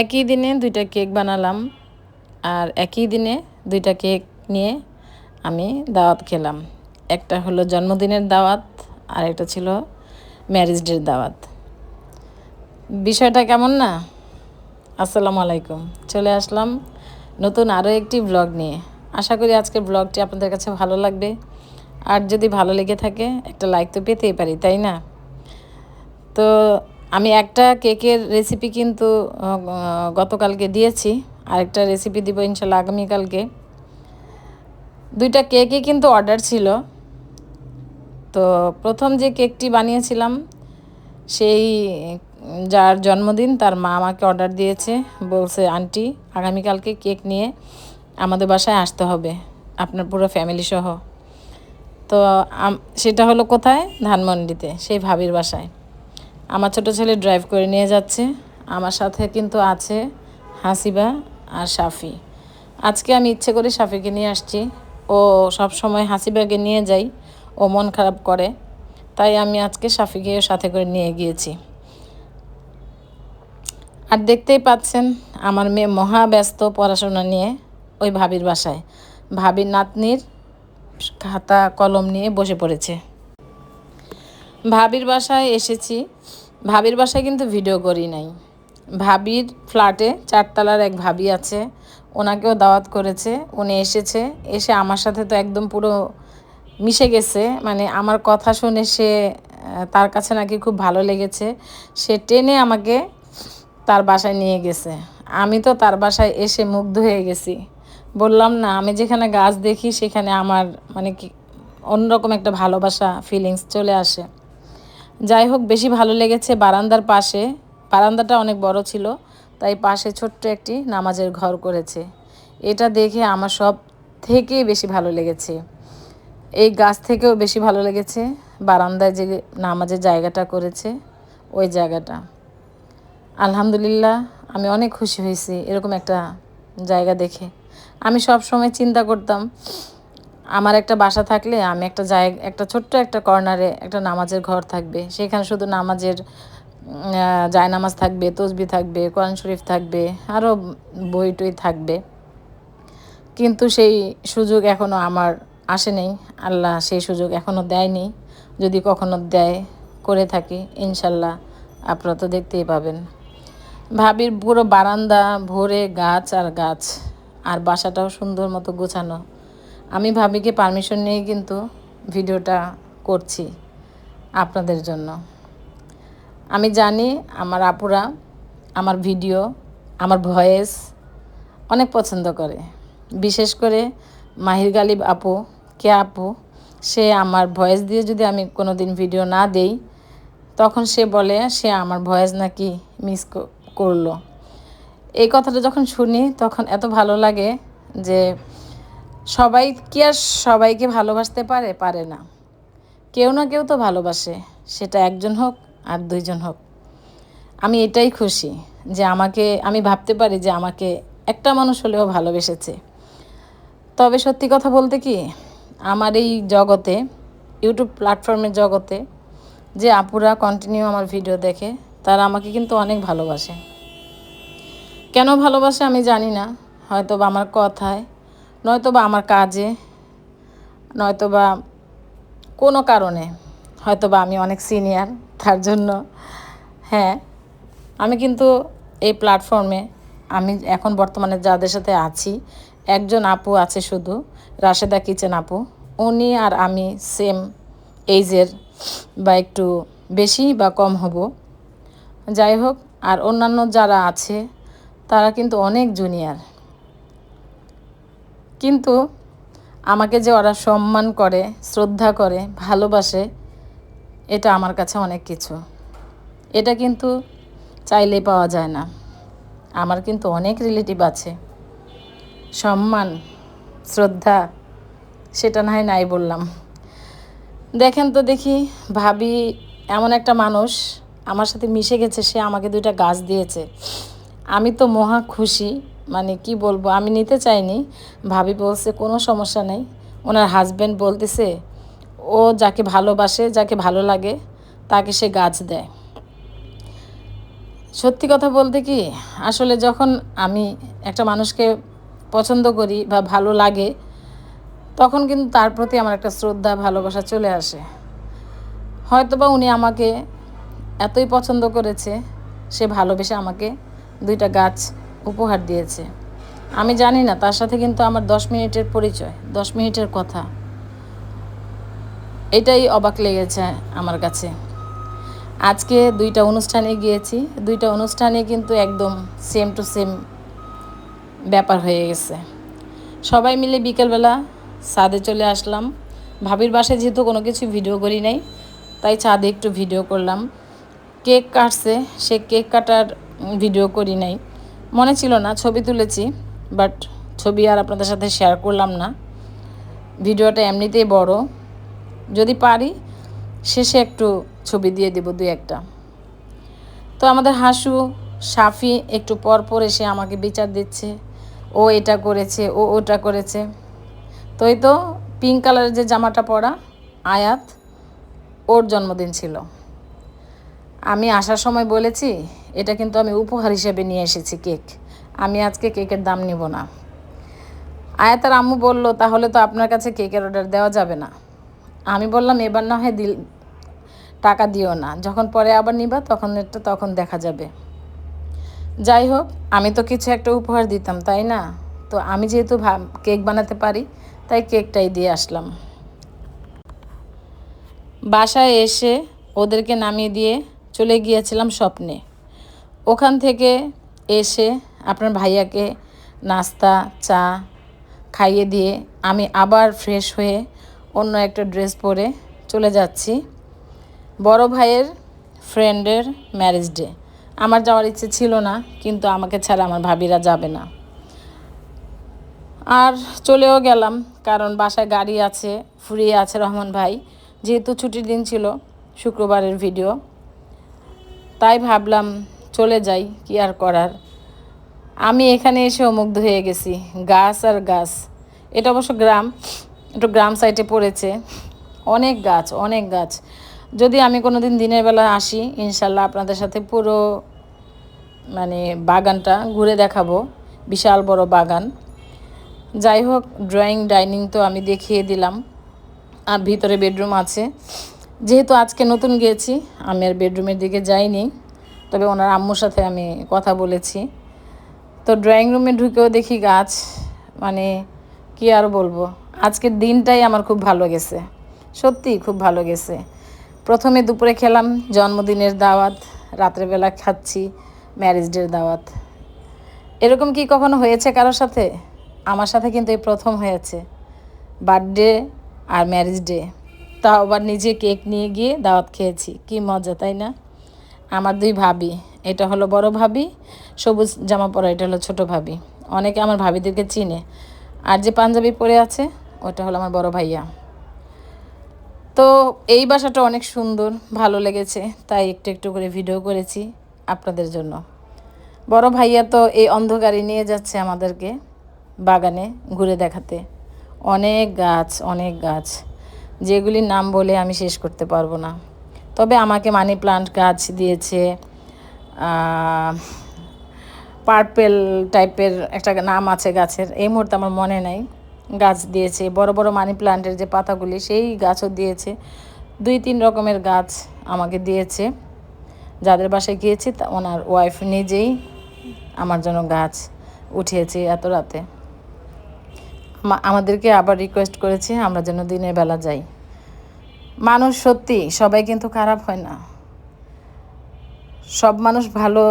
একই দিনে দুইটা কেক বানালাম আর একই দিনে দুইটা কেক নিয়ে আমি দাওয়াত খেলাম। একটা হলো জন্মদিনের দাওয়াত আর একটা ছিল ম্যারেজ ডের দাওয়াত। বিষয়টা কেমন না? আসসালামু আলাইকুম। চলে আসলাম নতুন আরও একটি ব্লগ নিয়ে। আশা করি আজকের ব্লগটি আপনাদের কাছে ভালো লাগবে। আর যদি ভালো লেগে থাকে, একটা লাইক তো পেতেই পারি, তাই না? তো আমি একটা কেকের রেসিপি কিন্তু গতকালকে দিয়েছি। আরেকটা রেসিপি দিব ইনশাল্লাহ আগামীকালকে। দুইটা কেকই কিন্তু অর্ডার ছিল। তো প্রথম যে কেকটি বানিয়েছিলাম, সেই, যার জন্মদিন তার মা আমাকে অর্ডার দিয়েছে। বলছে, আন্টি, আগামীকালকে কেক নিয়ে আমাদের বাসায় আসতে হবে। আপনার পুরো ফ্যামিলি সহ। তো সেটা হলো কোথায়? ধানমন্ডিতে, সেই ভাবির বাসায়। আমার ছোটো ছেলে ড্রাইভ করে নিয়ে যাচ্ছে। আমার সাথে কিন্তু আছে হাসিবা আর সাফি আজকে আমি ইচ্ছে করে সাফিকে নিয়ে আসছি। ও সব সময় হাসিবাকে নিয়ে যাই ও মন খারাপ করে। তাই আমি আজকে সাফিকে সাথে করে নিয়ে গিয়েছি। আর দেখতেই পাচ্ছেন, আমার মেয়ে মহা ব্যস্ত পড়াশোনা নিয়ে ওই ভাবির বাসায়। ভাবির নাতনির খাতা কলম নিয়ে বসে পড়েছে। ভাবির বাসায় এসেছি। ভাবির বাসায় কিন্তু ভিডিও করি নাই। ভাবির ফ্ল্যাটে চারতলার এক ভাবি আছে, ওনাকেও দাওয়াত করেছে, উনি এসেছে, এসে আমার সাথে তো একদম পুরো মিশে গেছে মানে আমার কথা শুনে সে তার কাছে নাকি খুব ভালো লেগেছে, সে টেনে আমাকে তার বাসায় নিয়ে গেছে। আমি তো তার বাসায় এসে মুগ্ধ হয়ে গেছি। বললাম, না, আমি যেখানে গাছ দেখি সেখানে আমার মানে কি অন্যরকম একটা ভালোবাসা ফিলিংস চলে আসে। যাই হোক, বেশি ভালো লেগেছে বারান্দার পাশে। বারান্দাটা অনেক বড় ছিল, তাই পাশে ছোট্ট একটি নামাজের ঘর করেছে। এটা দেখে আমার সব থেকে বেশি ভালো লেগেছে। এই গাছ থেকেও বেশি ভালো লেগেছে, বারান্দায় যে নামাজের জায়গাটা করেছে, ওই জায়গাটা। আলহামদুলিল্লাহ, আমি অনেক খুশি হয়েছি এরকম একটা জায়গা দেখে। আমি সব সময় চিন্তা করতাম আমার একটা বাসা থাকলে আমি একটা জায়গা একটা ছোট্ট একটা কর্নারে একটা নামাজের ঘর থাকবে। সেখানে শুধু নামাজের জায়নামাজ থাকবে, তসবি থাকবে, কোরআন শরীফ থাকবে আরও বই টই থাকবে। কিন্তু সেই সুযোগ এখনও আমার আসে নেই। আল্লাহ সেই সুযোগ এখনও দেয়নি। যদি কখনো দেয়, করে থাকি, ইনশাল্লাহ আপনারা তো দেখতেই পাবেন। ভাবির পুরো বারান্দা ভরে গাছ আর গাছ। আর বাসাটাও সুন্দর মতো গোছানো। আমি ভাবিকে পারমিশন নিয়ে কিন্তু ভিডিওটা করছি আপনাদের জন্য। আমি জানি আমার আপুরা আমার ভিডিও, আমার ভয়েস অনেক পছন্দ করে। বিশেষ করে মাহির গালিব আপু, কে আপু, সে আমার ভয়েস দিয়ে যদি আমি কোনো দিন ভিডিও না দেই, তখন সে বলে সে আমার ভয়েস নাকি মিস করল। এই কথাটা যখন শুনি তখন এত ভালো লাগে যে সবাই কি আর সবাইকে ভালোবাসতে পারে? পারে না। কেউ না কেউ তো ভালোবাসে। সেটা একজন হোক আর দুইজন হোক। আমি এটাই খুশি যে আমাকে, আমি ভাবতে পারি যে আমাকে একটা মানুষ হলেও ভালোবেসেছে। তবে সত্যি কথা বলতে কি, আমার এই জগতে, ইউটিউব প্ল্যাটফর্মের জগতে যে আপুরা কন্টিনিউ আমার ভিডিও দেখে, তারা আমাকে কিন্তু অনেক ভালোবাসে। কেন ভালোবাসে আমি জানি না। হয়তো আমার কথায় নয়তো বা আমার কাজে নয়তো বা কোনো কারণে হয়তো বা আমি অনেক সিনিয়র তার জন্য হ্যাঁ আমি কিন্তু এই প্ল্যাটফর্মে আমি এখন বর্তমানে যাদের সাথে আছি, একজন আপু আছে শুধু, রাশেদা কিচেন আপু, উনি আর আমি সেম এইজের বা একটু বেশি বা কম হব। যাই হোক, আর অন্যান্য যারা আছে, তারা কিন্তু অনেক জুনিয়র কিন্তু আমাকে যে ওরা সম্মান করে, শ্রদ্ধা করে, ভালোবাসে, এটা আমার কাছে অনেক কিছু। এটা কিন্তু চাইলে পাওয়া যায় না। আমার কিন্তু অনেক রিলেটিভ আছে। সম্মান, শ্রদ্ধা, সেটা না হয় নাই বললাম। দেখেন তো দেখি, ভাবি এমন একটা মানুষ, আমার সাথে মিশে গেছে, সে আমাকে দুইটা গাছ দিয়েছে। আমি তো মহা খুশি মানে কি বলব, আমি নিতে চাইনি। ভাবি বলছে, কোনো সমস্যা নেই। ওনার হাজব্যান্ড বলতেছে, ও যাকে ভালোবাসে, যাকে ভালো লাগে, তাকে সে গাছ দেয়। সত্যি কথা বলতে কি, আসলে যখন আমি একটা মানুষকে পছন্দ করি বা ভালো লাগে, তখন কিন্তু তার প্রতি আমার একটা শ্রদ্ধা, ভালোবাসা চলে আসে। হয়তোবা উনি আমাকে এতই পছন্দ করেছে, সে ভালোবেসে আমাকে দুইটা গাছ উপহার দিয়েছে। আমি জানি না, তার সাথে কিন্তু আমার দশ মিনিটের পরিচয়, দশ মিনিটের কথা। এটাই অবাক লেগেছে আমার কাছে। আজকে দুইটা অনুষ্ঠানে গিয়েছি, দুইটা অনুষ্ঠানে কিন্তু একদম সেম টু সেম ব্যাপার হয়ে গেছে। সবাই মিলে বিকেলবেলা ছাদে চলে আসলাম। ভাবির বাসায় যেহেতু কোনো কিছু ভিডিও করি নাই, তাই ছাদে একটু ভিডিও করলাম। কেক কাটছে, সে কেক কাটার ভিডিও করি নাই। মনে ছিল না, ছবি তুলেছি বাট ছবি আর আপনাদের সাথে শেয়ার করলাম না। ভিডিওটা এমনিতেই বড়। যদি পারি, শেষে একটু ছবি দিয়ে দেব দুই একটা। তো আমাদের হাসু, সাফি একটু পর পর এসে আমাকে বিচার দিচ্ছে। ও এটা করেছে, ও ওটা করেছে। তো এই তো পিঙ্ক কালারের যে জামাটা পরা, আয়াত, ওর জন্মদিন ছিল। আমি আসার সময় বলেছি এটা কিন্তু আমি উপহার হিসেবে নিয়ে এসেছি কেক। আমি আজকে কেকের দাম নিব না। আয়াতার আম্মু বলল, তাহলে তো আপনার কাছে কেকের অর্ডার দেওয়া যাবে না। আমি বললাম, এবার না হয় দিল, টাকা দিও না। যখন পরে আবার নিবা, তখন একটা তখন দেখা যাবে। যাই হোক, আমি তো কিছু একটা উপহার দিতাম, তাই না? তো আমি যেহেতু কেক বানাতে পারি, তাই কেকটাই দিয়ে আসলাম। বাসায় এসে ওদেরকে নামিয়ে দিয়ে চলে গিয়েছিলাম স্বপ্নে। ওখান থেকে এসে আপনার ভাইয়াকে নাস্তা, চা খাইয়ে দিয়ে আমি আবার ফ্রেশ হয়ে অন্য একটা ড্রেস পরে চলে যাচ্ছি। বড় ভাইয়ের ফ্রেন্ডের ম্যারেজ ডে। আমার যাওয়ার ইচ্ছে ছিল না, কিন্তু আমাকে ছাড়া আমার ভাবিরা যাবে না। আর চলেও গেলাম, কারণ বাসায় গাড়ি আছে ফ্রি আছে রহমান ভাই। যেহেতু ছুটির দিন ছিল, শুক্রবারের ভিডিও তাই ভাবলাম চলে যাই, কি আর করার? আমি এখানে এসে মুগ্ধ হয়ে গেছি। গাছ আর গাছ। এটা অবশ্য গ্রাম। একটু গ্রাম সাইডে পড়েছে। অনেক গাছ অনেক গাছ। যদি আমি কোনো দিন দিনের বেলা আসি, ইনশাল্লাহ আপনাদের সাথে পুরো মানে বাগানটা ঘুরে দেখাবো। বিশাল বড় বাগান। যাই হোক ড্রয়িং ডাইনিং তো আমি দেখিয়ে দিলাম। আর ভিতরে বেডরুম আছে। যেহেতু আজকে নতুন গিয়েছি আমি আর বেডরুমের দিকে যাইনি। তবে ওনার আম্মুর সাথে আমি কথা বলেছি। তো ড্রয়িং রুমে ঢুকেও দেখি গাছ মানে কি আর বলব? আজকের দিনটাই আমার খুব ভালো গেছে। সত্যি খুব ভালো গেছে। প্রথমে দুপুরে খেলাম, জন্মদিনের দাওয়াত রাত্রেবেলা খাচ্ছি ম্যারেজ ডের দাওয়াত। এরকম কি কখনো হয়েছে কারোর সাথে? আমার সাথে কিন্তু এই প্রথম হয়েছে। বার্থডে আর ম্যারেজ ডে তাও আবার নিজে কেক নিয়ে গিয়ে দাওয়াত খেয়েছি। কি মজা, তাই না? আমার দুই ভাবি, এটা হলো বড় ভাবি, সবুজ জামা পরা, এটা হলো ছোট ভাবি। অনেকে আমার ভাবিদেরকে চিনে। আর যে পাঞ্জাবি পরে আছে, ওটা হলো আমার বড় ভাইয়া। তো এই বাসাটা অনেক সুন্দর, ভালো লেগেছে, তাই একটু একটু করে ভিডিও করেছি আপনাদের জন্য। বড় ভাইয়া তো এই অন্ধকারে নিয়ে যাচ্ছে আমাদেরকে বাগানে ঘুরে দেখাতে। অনেক গাছ অনেক গাছ। যেগুলির নাম বলে আমি শেষ করতে পারব না। তবে আমাকে মানি প্লান্ট গাছ দিয়েছে পার্পেল টাইপের একটা নাম আছে গাছের, এই মুহূর্তে আমার মনে নাই। গাছ দিয়েছে, বড় বড় মানি প্লান্টের যে পাতাগুলি, সেই গাছও দিয়েছে। দুই তিন রকমের গাছ আমাকে দিয়েছে। যাদের বাসায় গিয়েছি তা ওনার ওয়াইফ নিজেই আমার জন্য গাছ উঠিয়েছে এত রাতে। আমাদেরকে আবার রিকোয়েস্ট করেছে, আমরা যেন দিনের বেলা যাই। মানুষ সত্যি, সবাই কিন্তু খারাপ হয় না। সব মানুষ ভালো,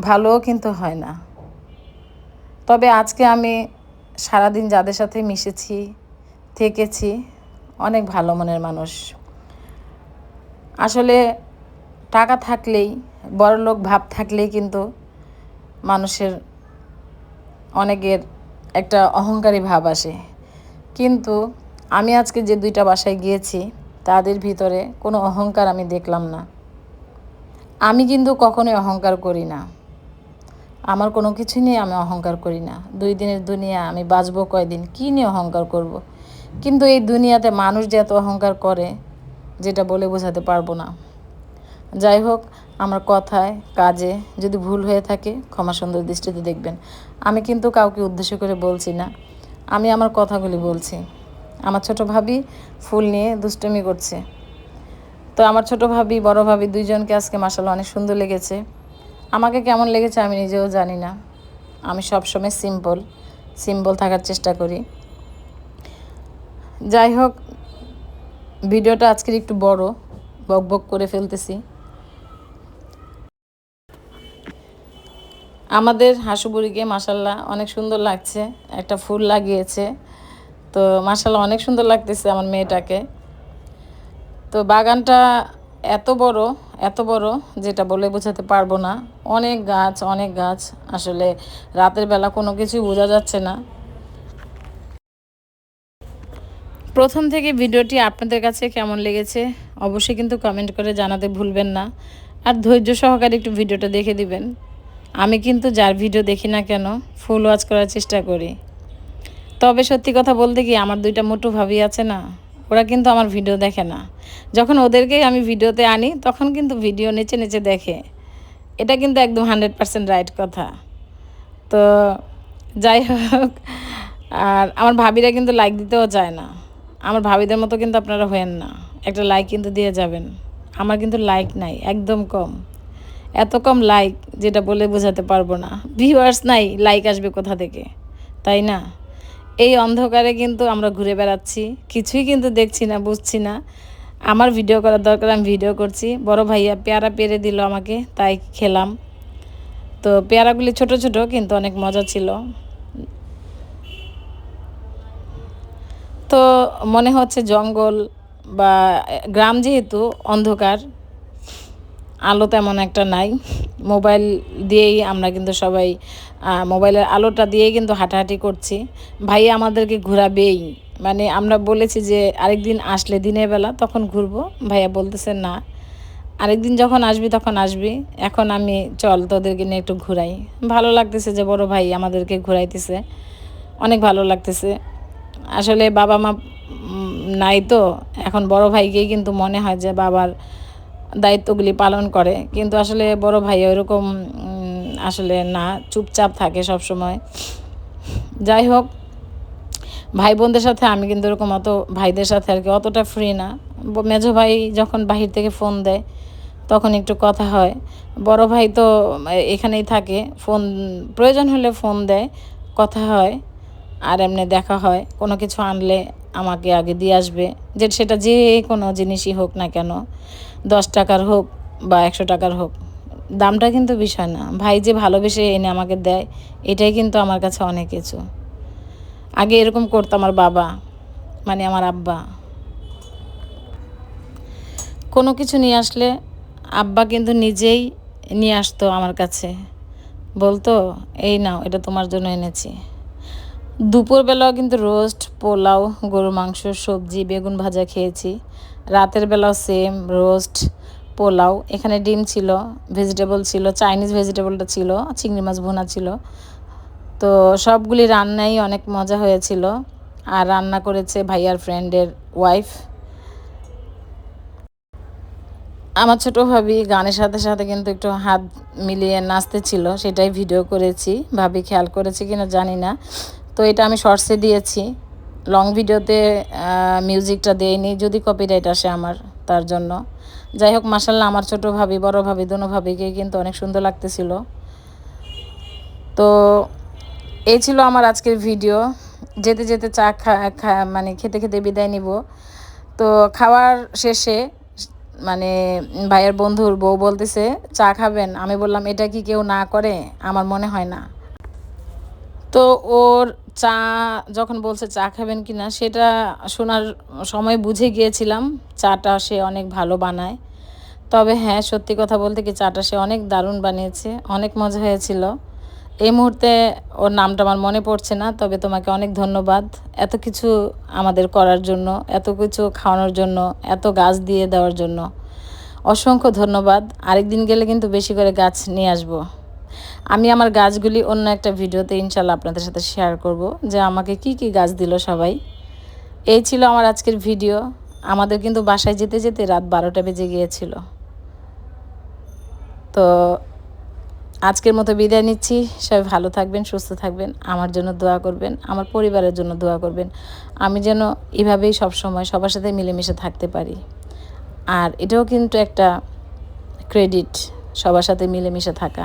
ভালোও কিন্তু হয় না। তবে আজকে আমি সারাদিন যাদের সাথে মিশেছি, থেকেছি, অনেক ভালো মনের মানুষ। আসলে টাকা থাকলেই, বড় লোক ভাব থাকলেই কিন্তু মানুষের অনেকের একটা অহংকারী ভাব আসে। কিন্তু আমি আজকে যে দুইটা বাসায় গিয়েছি তাদের ভিতরে কোনো অহংকার আমি দেখলাম না। আমি কিন্তু কখনোই অহংকার করি না। আমার কোনো কিছু নিয়ে আমি অহংকার করি না। দুই দিনের দুনিয়া আমি বাঁচবো কয়দিন? কী নিয়ে অহংকার করব। কিন্তু এই দুনিয়াতে মানুষ যে এত অহংকার করে, যেটা বলে বোঝাতে পারব না। যাই হোক, আমার কথায়, কাজে যদি ভুল হয়ে থাকে, ক্ষমা সুন্দর দৃষ্টিতে দেখবেন। আমি কিন্তু কাউকে উদ্দেশ্য করে বলছি না। আমি আমার কথাগুলি বলছি। আমার ছোট ভাবি ফুল নিয়ে দুষ্টমি করছে। তো আমার ছোট ভাবি, বড় ভাবি দুইজনকে আজকে মাসাল্লাহ অনেক সুন্দর লেগেছে। আমাকে কেমন লেগেছে আমি নিজেও জানি না। আমি সবসময় সিম্পল সিম্পল থাকার চেষ্টা করি। যাই হোক, ভিডিওটা আজকের একটু বড়, বক বক করে ফেলতেছি। আমাদের হাঁসুবুড়িকে মাসাল্লাহ অনেক সুন্দর লাগছে, একটা ফুল লাগিয়েছে। তো মাসাল্লাহ অনেক সুন্দর লাগতেছে আমার মেয়েটাকে। তো বাগানটা এত বড় এত বড় যেটা বলে বোঝাতে পারব না। অনেক গাছ অনেক গাছ, আসলে রাতের বেলা কোনো কিছু বোঝা যাচ্ছে না। প্রথম থেকে ভিডিওটি আপনাদের কাছে কেমন লেগেছে অবশ্যই কিন্তু কমেন্ট করে জানাতে ভুলবেন না। আর ধৈর্য সহকারে একটু ভিডিওটা দেখে দিবেন। আমি কিন্তু যার ভিডিও দেখি না কেন ফুল ওয়াচ করার চেষ্টা করি। তবে সত্যি কথা বলতে কি আমার দুইটা মোটু ভাবি আছে না, ওরা কিন্তু আমার ভিডিও দেখে না। যখন ওদেরকেই আমি ভিডিওতে আনি, তখন কিন্তু ভিডিও নিচে নিচে দেখে। এটা কিন্তু একদম হান্ড্রেড পার্সেন্ট রাইট কথা। তো যাই হোক, আর আমার ভাবিরা কিন্তু লাইক দিতেও চায় না। আমার ভাবিদের মতো কিন্তু আপনারা হয়েন না। একটা লাইক কিন্তু দিয়ে যাবেন। আমার কিন্তু লাইক নাই, একদম কম। এত কম লাইক যেটা বলে বোঝাতে পারব না। ভিউয়ার্স নাই লাইক আসবে কোথা থেকে? তাই না? এই অন্ধকারে কিন্তু আমরা ঘুরে বেড়াচ্ছি। কিছুই কিন্তু দেখছি না, বুঝছি না। আমার ভিডিও করার দরকার, আমি ভিডিও করছি। বড় ভাইয়া পেয়ারা পেরে দিল আমাকে, তাই খেলাম। তো পেয়ারাগুলি ছোট ছোট, কিন্তু অনেক মজা ছিল। তো মনে হচ্ছে জঙ্গল বা গ্রাম যেহেতু অন্ধকার, আলো তেমন একটা নাই। মোবাইল দিয়েই আমরা কিন্তু সবাই মোবাইলের আলোটা দিয়েই কিন্তু হাঁটাহাঁটি করছি। ভাই আমাদেরকে ঘোরাবেই। মানে আমরা বলেছি যে আরেকদিন আসলে দিনের বেলা তখন ঘুরবো। ভাইয়া বলতেছে না। আরেকদিন যখন আসবি তখন আসবি। এখন আমি চল তোদেরকে নিয়ে একটু ঘুরাই। ভালো লাগতেছে যে বড় ভাই আমাদেরকে ঘুরাইতেছে। অনেক ভালো লাগতেছে। আসলে বাবা মা নাই তো। এখন বড় ভাইকেই কিন্তু মনে হয় যে বাবার দায়িত্বগুলি পালন করে। কিন্তু আসলে বড় ভাই ওইরকম আসলে না, চুপচাপ থাকে সব সময় যাই হোক ভাই বোনদের সাথে আমি কিন্তু এরকম অত, ভাইদের সাথে আর কি অতটা ফ্রি না। মেজো ভাই যখন বাহির থেকে ফোন দেয়, তখন একটু কথা হয়। বড় ভাই তো এখানেই থাকে। ফোন প্রয়োজন হলে ফোন দেয়, কথা হয়, আর এমনি দেখা হয়। কোনো কিছু আনলে আমাকে আগে দিয়ে আসবে। যে সেটা যে কোনো জিনিসই হোক না কেন, দশ টাকার হোক বা একশো টাকার হোক, দামটা কিন্তু বিষয় না। ভাই যে ভালোবেসে এনে আমাকে দেয়, এটাই কিন্তু আমার কাছে অনেক কিছু। আগে এরকম করতো আমার বাবা মানে আমার আব্বা। কোনো কিছু নিয়ে আসলে আব্বা কিন্তু নিজেই নিয়ে আসতো আমার কাছে। বলতো, এই নাও, এটা তোমার জন্য এনেছি। দুপুরবেলাও কিন্তু রোস্ট, পোলাও গরু মাংস, সবজি, বেগুন ভাজা খেয়েছি। রাতের বেলাও সেম রোস্ট, পোলাও। এখানে ডিম ছিল ভেজিটেবল ছিল চাইনিজ ভেজিটেবলটা ছিল, চিংড়ি মাছ ভুনা ছিল। তো সবগুলি রান্নাই অনেক মজা হয়েছিল। আর রান্না করেছে ভাইয়ার ফ্রেন্ডের ওয়াইফ আমার ছোটো ভাবি গানের সাথে সাথে কিন্তু একটু হাত মিলিয়ে নাচতে ছিল, সেটাই ভিডিও করেছি। ভাবি খেয়াল করেছি কিনা জানি না। তো এটা আমি শর্টসে দিয়েছি। লং ভিডিওতে মিউজিকটা দেয়নি, যদি কপিরাইট আসে আমার, তার জন্য। যাই হোক মাসাল্লাহ আমার ছোট ভাবি, বড় ভাবি, দোনো ভাবিকে কিন্তু অনেক সুন্দর লাগতেছিল। তো এই ছিল আমার আজকের ভিডিও যেতে যেতে চা খা মানে খেতে খেতে বিদায় নিব। তো খাওয়ার শেষে মানে ভাইয়ের বন্ধুর বউ বলতেছে, চা খাবেন? আমি বললাম, এটা কি কেউ না করে? আমার মনে হয় না। তো ওর চা যখন বলছে চা খাবেন কি না সেটা শোনার সময় বুঝে গিয়েছিলাম, চাটা সে অনেক ভালো বানায়। তবে হ্যাঁ সত্যি কথা বলতে কি চাটা সে অনেক দারুণ বানিয়েছে, অনেক মজা হয়েছিল। এই মুহূর্তে ওর নামটা আমার মনে পড়ছে না, তবে তোমাকে অনেক ধন্যবাদ। এত কিছু আমাদের করার জন্য, এত কিছু খাওয়ানোর জন্য, এত গাছ দিয়ে দেওয়ার জন্য। অসংখ্য ধন্যবাদ। আরেকদিন গেলে কিন্তু বেশি করে গাছ নিয়ে আসব। আমি আমার গাছগুলি অন্য একটা ভিডিওতে ইনশাল্লাহ আপনাদের সাথে শেয়ার করব যে আমাকে কি কি গাছ দিল সবাই। এই ছিল আমার আজকের ভিডিও। আমাদের কিন্তু বাসায় যেতে যেতে রাত বারোটা বেজে গিয়েছিল। তো আজকের মতো বিদায় নিচ্ছি। সবাই ভালো থাকবেন, সুস্থ থাকবেন, আমার জন্য দোয়া করবেন, আমার পরিবারের জন্য দোয়া করবেন। আমি যেন এভাবেই সবসময় সবার সাথে মিলেমিশে থাকতে পারি। আর এটাও কিন্তু একটা ক্রেডিট সবার সাথে মিলেমিশে থাকা।